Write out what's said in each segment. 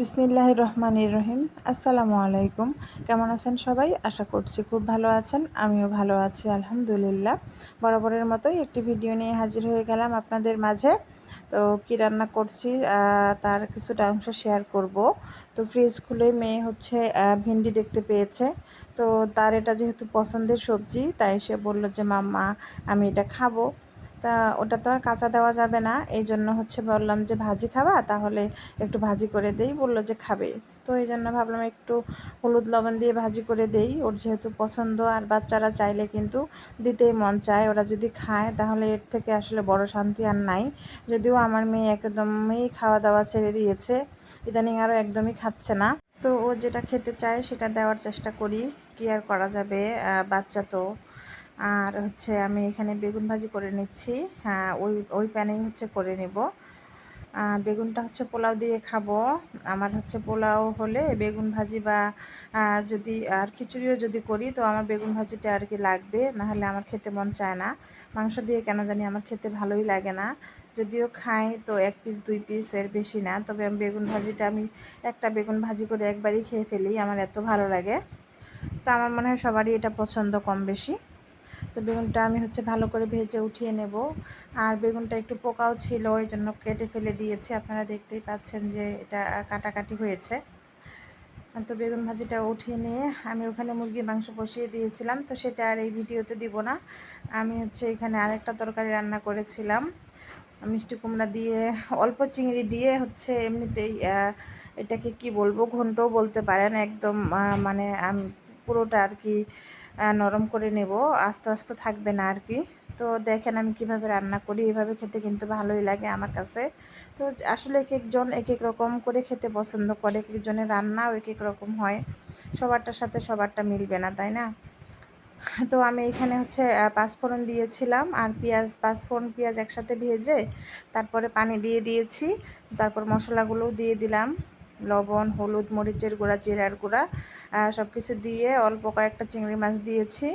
বিসমিল্লাহ রহমান রহিম আসসালামু আলাইকুম। কেমন আছেন সবাই? আশা করছি খুব ভালো আছেন। আমিও ভালো আছি, আলহামদুলিল্লাহ। বরাবরের মতোই একটি ভিডিও নিয়ে হাজির হয়ে গেলাম আপনাদের মাঝে। তো কী রান্না করছি তার কিছুটা অংশ শেয়ার করব। তো ফ্রিজ খুলে মেয়ে হচ্ছে ভিন্ডি দেখতে পেয়েছে। তো তার এটা যেহেতু পছন্দের সবজি, তাই সে বলল যে, মাম্মা, আমি এটা খাব। তা ওটা তো আর কাঁচা দেওয়া যাবে না। এই জন্য হচ্ছে বললাম যে ভাজি খাবা, তাহলে একটু ভাজি করে দেই। বলল যে খাবে। তো এই জন্য ভাবলাম একটু হলুদ লবণ দিয়ে ভাজি করে দেই। ওর যেহেতু পছন্দ, আর বাচ্চারা চাইলে কিন্তু দিতেই মন চায়। ওরা যদি খায়, তাহলে এর থেকে আসলে বড় শান্তি আর নাই। যদিও আমার মেয়ে একদমই খাওয়া দাওয়া ছেড়ে দিয়েছে। ইদানিং আরও একদমই খাচ্ছে না। তো ও যেটা খেতে চায়, সেটা দেওয়ার চেষ্টা করি। কি আর করা যাবে? বাচ্চা তো। আর হচ্ছে আমি এখানে বেগুন ভাজি করে নিচ্ছি। হ্যাঁ ওই ওই প্যানেই হচ্ছে করে নেব। বেগুনটা হচ্ছে পোলাও দিয়ে খাব। আমার হচ্ছে পোলাও হলে বেগুন ভাজি বা যদি, আর খিচুড়িও যদি করি, তো আমার বেগুন ভাজিটা আর কি লাগবে। নাহলে আমার খেতে মন চায় না। মাংস দিয়ে কেন জানি আমার খেতে ভালোই লাগে না। যদিও খাই, তো এক পিস দুই পিস এর বেশি না। তবে আমি বেগুন ভাজিটা, আমি একটা বেগুন ভাজি করে একবারই খেয়ে ফেলি। আমার এত ভালো লাগে। তো আমার মনে হয় সবারই এটা পছন্দ কম বেশি। তো বেগুনটা আমি হচ্ছে ভালো করে ভেজে উঠিয়ে নেব। আর বেগুনটা একটু পোকাও ছিল ওই জন্য কেটে ফেলে দিয়েছি। আপনারা দেখতেই পাচ্ছেন যে এটা কাটাকাটি হয়েছে। তো বেগুন ভাজিটা উঠিয়ে নিয়ে আমি ওখানে মুরগির মাংস বসিয়ে দিয়েছিলাম। তো সেটা আর এই ভিডিওতে দিব না। আমি হচ্ছে এখানে আরেকটা তরকারি রান্না করেছিলাম। মিষ্টি কুমড়া দিয়ে, অল্প চিংড়ি দিয়ে হচ্ছে এমনিতেই এটাকে কি বলব, ঘন্টও বলতে পারেন। একদম মানে পুরোটা আর কি নরম করে নেব। আস্তে আস্তে থাকবে না আর কি। তো দেখেন আমি কীভাবে রান্না করি, এভাবে খেতে কিন্তু ভালোই লাগে আমার কাছে। তো আসলে এক একজন এক এক রকম করে খেতে পছন্দ করে এক একজনের রান্নাও এক এক রকম হয়। সবারটার সাথে সবারটা মিলবে না, তাই না? তো আমি এখানে হচ্ছে পাঁচফোড়ন দিয়েছিলাম আর পেঁয়াজ, পাঁচফোড়ন পেঁয়াজ একসাথে ভেজে তারপরে পানি দিয়ে দিয়েছি। তারপর মশলাগুলোও দিয়ে দিলাম। লবণ, হলুদ, মরিচের গুঁড়া, জিরার গুঁড়া সব কিছু দিয়ে অল্প কয়েকটা চিংড়ি মাছ দিয়েছি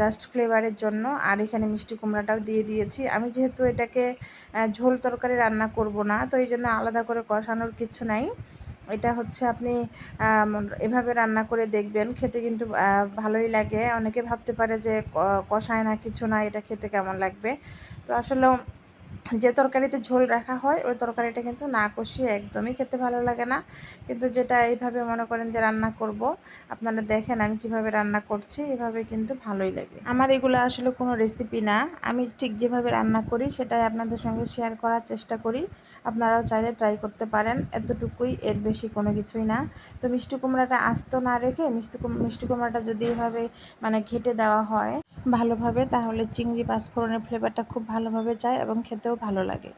জাস্ট ফ্লেভারের জন্য। আর এখানে মিষ্টি কুমড়াটাও দিয়ে দিয়েছি। আমি যেহেতু এটাকে ঝোল তরকারি রান্না করব না, তো এই জন্য আলাদা করে কষানোর কিছু নাই। এটা হচ্ছে আপনি এভাবে রান্না করে দেখবেন। খেতে কিন্তু ভালোই লাগে। অনেকে ভাবতে পারে যে কষায় না, কিছু না, এটা খেতে কেমন লাগবে? তো আসলে যে তরকারিতে ঝোল রাখা হয়, ওই তরকারিটা কিন্তু না কষিয়ে একদমই খেতে ভালো লাগে না। কিন্তু যেটা এইভাবে মনে করেন যে রান্না করব, আপনারা দেখেন আমি কীভাবে রান্না করছি, এভাবে কিন্তু ভালোই লাগে। আমার এগুলো আসলে কোনো রেসিপি না। আমি ঠিক যেভাবে রান্না করি, সেটাই আপনাদের সঙ্গে শেয়ার করার চেষ্টা করি। আপনারাও চাইলে ট্রাই করতে পারেন, এতটুকুই, এর বেশি কোনো কিছুই না। তো মিষ্টি কুমড়াটা আস্ত না রেখে, মিষ্টি মিষ্টি কুমড়াটা যদি এভাবে মানে ঘেটে দেওয়া হয় ভালোভাবে, তাহলে চিংড়ি পাঁচফোড়নের ফ্লেভারটা খুব ভালোভাবে যায় এবং খেতেও ভালো লাগে।